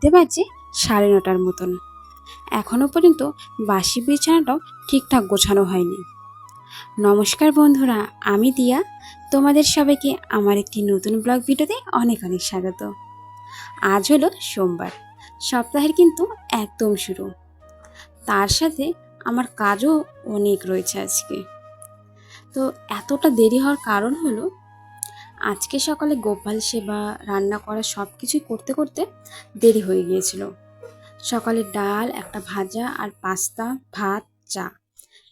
ঘড়িতে বাজে সাড়ে নটার মতন। এখনও পর্যন্ত বাসি বিছানাটাও ঠিকঠাক গোছানো হয়নি। নমস্কার বন্ধুরা, আমি দিয়া। তোমাদের সবাইকে আমার একটি নতুন ব্লগ ভিডিওতে অনেক অনেক স্বাগত। আজ হলো সোমবার, সপ্তাহের কিন্তু একদম শুরু। তার সাথে আমার কাজও অনেক রয়েছে আজকে। তো এতটা দেরি হওয়ার কারণ হলো আজকে সকালে গোপাল সেবা, রান্না করা সব কিছুই করতে করতে দেরি হয়ে গিয়েছিল। সকালে ডাল, একটা ভাজা আর পাস্তা, ভাত, চা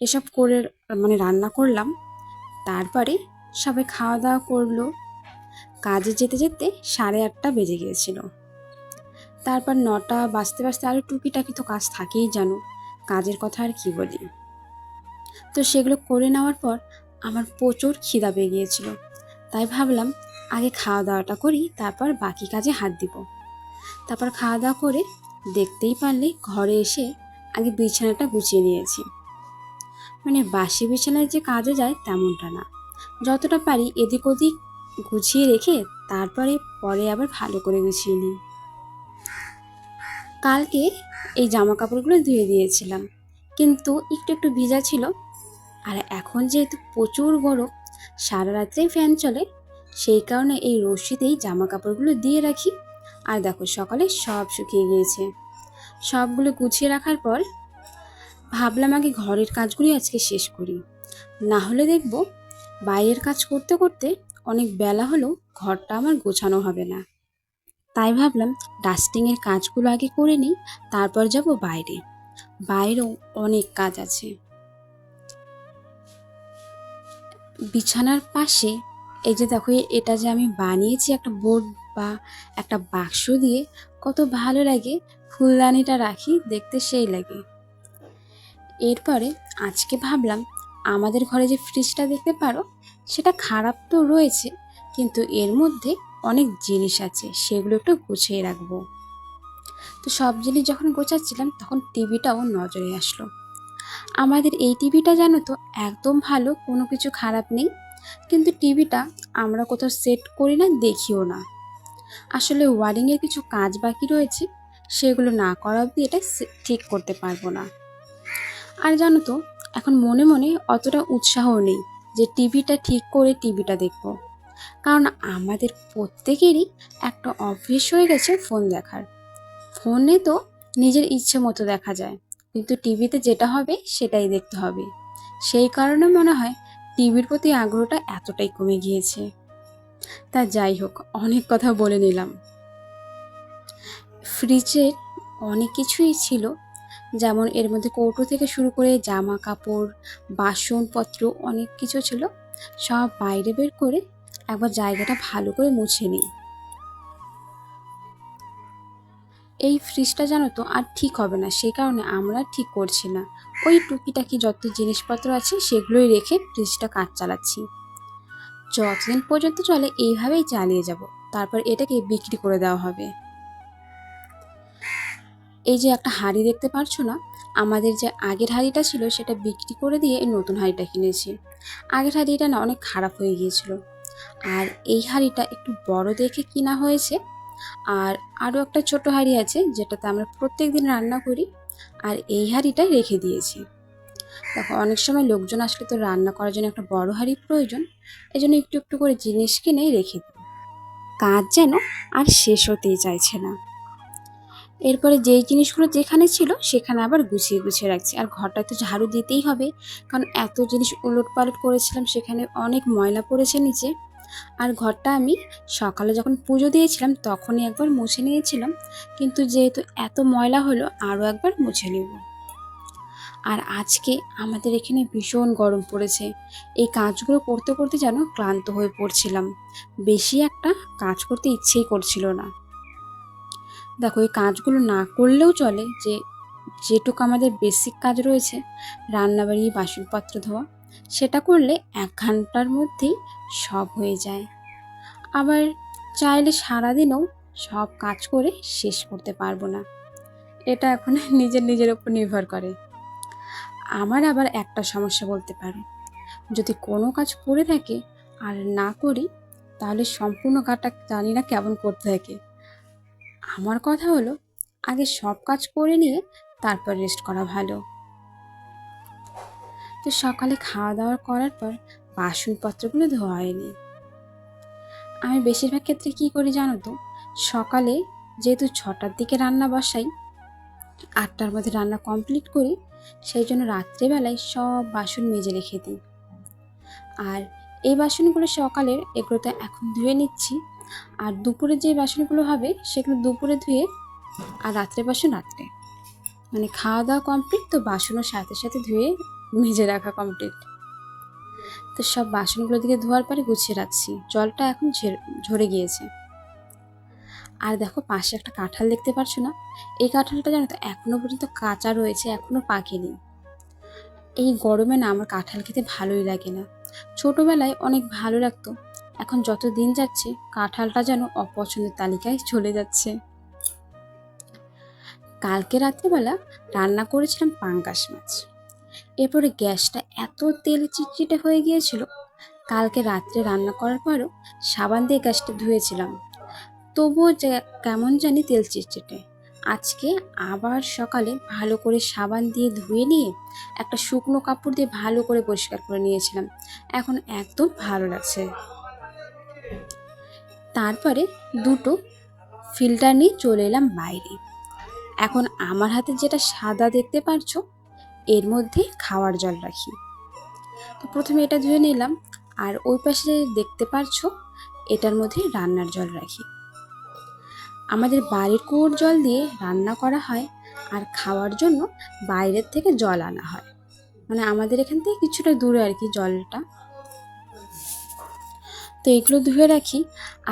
এসব করে মানে রান্না করলাম। তারপরে সবাই খাওয়া দাওয়া করল। কাজে যেতে যেতে সাড়ে আটটা বেজে গিয়েছিল। তারপর নটা বাজতে বাজতে আরও টুকিটাকি তো কাজ থাকেই জানো, কাজের কথা আর কি বলি। তো সেগুলো করে নেওয়ার পর আমার প্রচুর খিদা পেয়ে গিয়েছিল। তাই ভাবলাম আগে খাওয়া দাওয়াটা করি, তারপর বাকি কাজে হাত দিব। তারপর খাওয়া দাওয়া করে দেখতেই পারলে ঘরে এসে আগে বিছানাটা গুছিয়ে নিয়েছি। মানে বাসি বিছানায় যে কাজে যায় তেমনটা না। যতটা পারি এদিক ওদিক গুছিয়ে রেখে তারপরে পরে আবার ভালো করে গুছিয়ে নিই। কালকে এই জামা কাপড়গুলো ধুয়ে দিয়েছিলাম। কিন্তু একটু একটু ভিজা ছিল। আর এখন যেহেতু প্রচুর গরম সারা রাত্রেই ফ্যান চলে। সেই কারণে এই রশিতেই জামা কাপড়গুলো দিয়ে রাখি। আর দেখো, সকালে সব শুকিয়ে গিয়েছে। সবগুলো গুছিয়ে রাখার পর ভাবলাম আগে ঘরের কাজগুলি আজকে শেষ করি। না হলে দেখব বাইরের কাজ করতে করতে অনেক বেলা হলেও ঘরটা আমার গোছানো হবে না। তাই ভাবলাম ডাস্টিংয়ের কাজগুলো আগে করে নিই, তারপর যাব বাইরে। বাইরেও অনেক কাজ আছে। বিছানার পাশে, এই যে দেখো এটা যে আমি বানিয়েছি একটা বোর্ড বা একটা বাক্স দিয়ে, কত ভালো লাগে। ফুলদানিটা রাখি, দেখতে সেই লাগে। এরপরে আজকে ভাবলাম, আমাদের ঘরে যে ফ্রিজটা দেখতে পারো, সেটা খারাপ তো রয়েছে, কিন্তু এর মধ্যে অনেক জিনিস আছে, সেগুলো একটু গুছিয়ে রাখব। তো সব জিনিস যখন গোছাচ্ছিলাম, তখন টিভিটাও নজরে আসলো। আমাদের এই টিভিটা জানো তো, একদম ভালো, কোনো কিছু খারাপ নেই। কিন্তু টিভিটা আমরা কোথাও সেট করি না, দেখিও না। আসলে ওয়ারিংয়ের কিছু কাজ বাকি রয়েছে, সেগুলো না করা অবধি এটা ঠিক করতে পারব না। আর জানো তো, এখন মনে মনে অতটা উৎসাহ নেই যে টিভিটা ঠিক করে টিভিটা দেখব। কারণ আমাদের প্রত্যেকেরই একটা অভ্যেস হয়ে গেছে ফোন দেখার। ফোনে তো নিজের ইচ্ছে মতো দেখা যায়। কিন্তু টিভিতে যেটা হবে সেটাই দেখতে হবে। সেই কারণে মনে হয় টিভির প্রতি আগ্রহটা এতটাই কমে গিয়েছে। তা যাই হোক, অনেক কথা বলে নিলাম। ফ্রিজের অনেক কিছুই ছিল, যেমন এর মধ্যে কৌটো থেকে শুরু করে জামা কাপড় বাসনপত্র অনেক কিছু ছিল। সব বাইরে বের করে একবার জায়গাটা ভালো করে মুছে নিই। এই ফ্রিজটা জানো তো আর ঠিক হবে না সেই কারণে আমরা ঠিক করছি না। ওই টুকিটাকি যত জিনিসপত্র আছে সেগুলোই রেখে ফ্রিজটা কাজ চালাচ্ছি। যতদিন পর্যন্ত চলে এইভাবেই চালিয়ে যাব, তারপর এটাকে বিক্রি করে দেওয়া হবে। এই যে একটা হাঁড়ি দেখতে পারছ না, আমাদের যে আগের হাঁড়িটা ছিল সেটা বিক্রি করে দিয়ে এই নতুন হাঁড়িটা কিনেছি। আগের হাঁড়িটা না অনেক খারাপ হয়ে গিয়েছিল। আর এই হাঁড়িটা একটু বড় দেখে কিনা হয়েছে আর আরও একটা ছোট হাঁড়ি আছে যেটাতে আমরা প্রত্যেক দিন রান্না করি আর এই হাঁড়িটা রেখে দিয়েছি। দেখো, অনেক সময় লোকজন আসলে তো রান্না করার জন্য একটা বড় হাঁড়ি প্রয়োজন এই জন্য একটু একটু করে জিনিস কিনে রেখে দিই। কাজ যেন আর শেষ হতেই চাইছে না। এরপরে যেই জিনিসগুলো যেখানে ছিল সেখানে আবার গুছিয়ে গুছিয়ে রাখছি। আর ঘরটা তো ঝাড়ু দিতেই হবে, কারণ এত জিনিস উলট পালট করেছিলাম সেখানে অনেক ময়লা পড়েছে নিচে। আর ঘরটা আমি সকালে যখন পুজো দিয়েছিলাম, তখনই একবার মুছে নিয়েছিলাম। কিন্তু যেহেতু এত ময়লা হলো, আরও একবার মুছে নেব। আর আজকে আমাদের এখানে ভীষণ গরম পড়েছে। এই কাজগুলো করতে করতে যেন ক্লান্ত হয়ে পড়ছিলাম। বেশি একটা কাজ করতে ইচ্ছেই করছিল না। দেখো, এই কাজগুলো না করলেও চলে যে, যেটুকু আমাদের বেসিক কাজ রয়েছে, রান্নাবাড়ি, বাসনপত্র ধোয়া সেটা করলে এক ঘণ্টার মধ্যেই সব হয়ে যায়। আবার চাইলে সারাদিনও সব কাজ করে শেষ করতে পারব না। এটা এখন নিজের নিজের উপর নির্ভর করে। আমার আবার একটা সমস্যা বলতে পারো। যদি কোনো কাজ পড়ে থাকে আর না করি, তাহলে সম্পূর্ণ কাজটা জানি না কেমন করতে থাকে। আমার কথা হলো, আগে সব কাজ করে নিয়ে তারপর রেস্ট করা ভালো। তো সকালে খাওয়া দাওয়া করার পর বাসনপত্রগুলো ধোয়া হয়নি আমি বেশিরভাগ ক্ষেত্রে কি করি জানো তো? সকালে যেহেতু ছটার দিকে রান্না বসাই, আটটার মধ্যে রান্না কমপ্লিট করি, সেই জন্য রাত্রেবেলায় সব বাসন মেজে রেখে দিই। আর এই বাসনগুলো সকালের, এগুলো তো এখন ধুয়ে নিচ্ছি। আর দুপুরে যে বাসনগুলো হবে, সেগুলো দুপুরে ধুয়ে আর রাত্রে বাসন রাত্রে। মানে খাওয়া দাওয়া কমপ্লিট তো বাসনও সাথে সাথে ধুয়ে মেজে রাখা কমপ্লিট তো সব বাসনগুলো দিকে ধোয়ার পরে গুছিয়ে রাখছি। জলটা এখন ঝের- গিয়েছে। আর দেখো পাশে একটা কাঁঠাল দেখতে পারছ না? এই কাঁঠালটা জানো তো এখনও পর্যন্ত কাঁচা রয়েছে, এখনও পাকেনি এই গরমে না আমার কাঁঠাল খেতে ভালোই লাগে না। ছোটোবেলায় অনেক ভালো লাগতো। এখন যত দিন যাচ্ছে কাঁঠালটা যেন অপছন্দের তালিকায় চলে যাচ্ছে। কালকে রাত্রেবেলা রান্না করেছিলাম পাঙ্গাস মাছ। এরপরে গ্যাসটা এত তেল চিটচিটে হয়ে গিয়েছিল, কালকে রাত্রে রান্না করার পরও সাবান দিয়ে গ্যাসটা ধুয়েছিলাম। তবুও কেমন জানি তেল চিটচিটে। আজকে আবার সকালে ভালো করে সাবান দিয়ে ধুয়ে নিয়ে একটা শুকনো কাপড় দিয়ে ভালো করে পরিষ্কার করে নিয়েছিলাম। এখন একদম ভালো লাগছে। তারপরে দুটো ফিল্টার নিয়ে চলে এলাম বাইরে। এখন আমার হাতে যেটা সাদা দেখতে পারছ এর মধ্যে খাওয়ার জল রাখি। তো প্রথমে এটা ধুয়ে নিলাম, আর ওই পাশে দেখতে পারছ, এটার মধ্যে রান্নার জল রাখি। আমাদের বাড়ির কুয়োর জল দিয়ে রান্না করা হয়, আর খাওয়ার জন্য বাইরের থেকে জল আনা হয়। মানে আমাদের এখান থেকে কিছুটা দূরে আর কি জলটা। তো এগুলো ধুয়ে রাখি,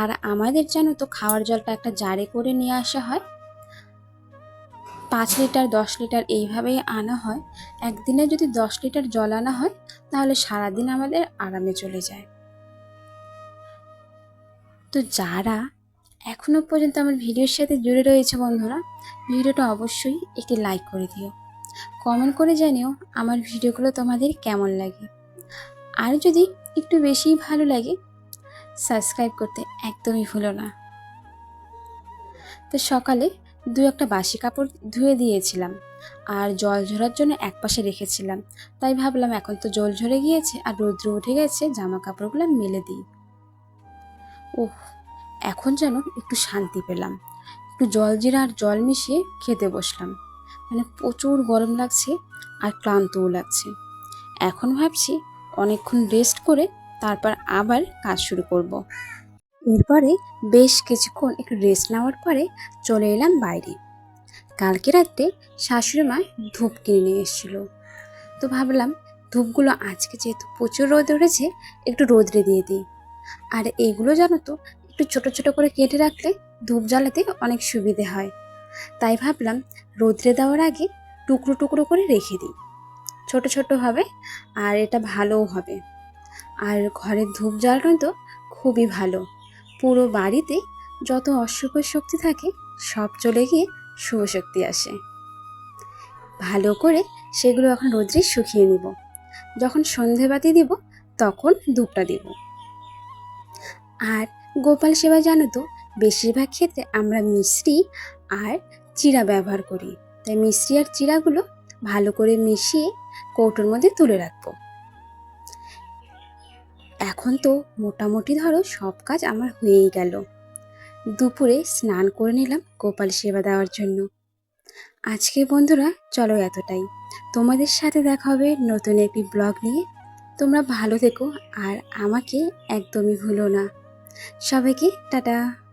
আর আমাদের জানো তো খাওয়ার জলটা একটা জারে করে নিয়ে আসা হয় পাঁচ লিটার, দশ লিটার এইভাবেই আনা হয়। একদিনে যদি দশ লিটার জল আনা হয়, তাহলে সারাদিন আমাদের আরামে চলে যায়। তো যারা এখনও পর্যন্ত আমার ভিডিওর সাথে জুড়ে রয়েছে বন্ধুরা, ভিডিওটা অবশ্যই একটি লাইক করে দিও। কমেন্ট করে জানিও আমার ভিডিওগুলো তোমাদের কেমন লাগে। আর যদি একটু বেশিই ভালো লাগে, সাবস্ক্রাইব করতে একদমই ভুলো না। তো সকালে দু একটা বাসি কাপড় ধুয়ে দিয়েছিলাম আর জল ঝরার জন্য একপাশে রেখেছিলাম। তাই ভাবলাম এখন তো জল ঝরে গিয়েছে আর রৌদ্র উঠে গেছে, জামা কাপড়গুলো মেলে দিই। ওহ, এখন যেন একটু শান্তি পেলাম। একটু জল জিরা আর জল মিশিয়ে খেতে বসলাম। মানে প্রচুর গরম লাগছে আর ক্লান্তও লাগছে। এখন ভাবছি অনেকক্ষণ রেস্ট করে তারপর আবার কাজ শুরু করব। এরপরে বেশ কিছুক্ষণ একটু রেস্ট নেওয়ার পরে চলে এলাম বাইরে। কালকে রাত্রে শাশুড়ি মা ধূপ কিনে নিয়ে এসেছিল। তো ভাবলাম ধূপগুলো আজকে যেহেতু প্রচুর রোদ উঠেছে, একটু রোদ্রে দিয়ে দিই। আর এগুলো জানো তো, একটু ছোট ছোট করে কেটে রাখলে ধূপ জ্বালাতে অনেক সুবিধে হয়। তাই ভাবলাম রোদ্রে দেওয়ার আগে টুকরো টুকরো করে রেখে দিই। ছোট ছোট হবে আর এটা ভালোও হবে। আর ঘরের ধূপ জ্বালানো তো খুবই ভালো। পুরো বাড়িতে যত অশুভ শক্তি থাকে, সব চলে গিয়ে শুভ শক্তি আসে। ভালো করে সেগুলো এখন রোদ্রে শুকিয়ে নিব। যখন সন্ধেবাতি দিব, তখন ধূপটা দিব। আর গোপাল সেবা জানো তো, বেশিরভাগ ক্ষেত্রে আমরা মিশ্রি আর চিরা ব্যবহার করি। তাই মিশ্রি আর চিরাগুলো ভালো করে মিশিয়ে কৌটোর মধ্যে তুলে রাখব। এখন তো মোটামুটি ধরো সব কাজ আমার হয়েই গেল। দুপুরে স্নান করে নিলাম গোপাল সেবা দেওয়ার জন্য। আজকে বন্ধুরা চলো এতটাই। তোমাদের সাথে দেখা হবে নতুন একটি ব্লগ নিয়ে। তোমরা ভালো থেকো আর আমাকে একদমই ভুলো না। সবাইকে টাটা।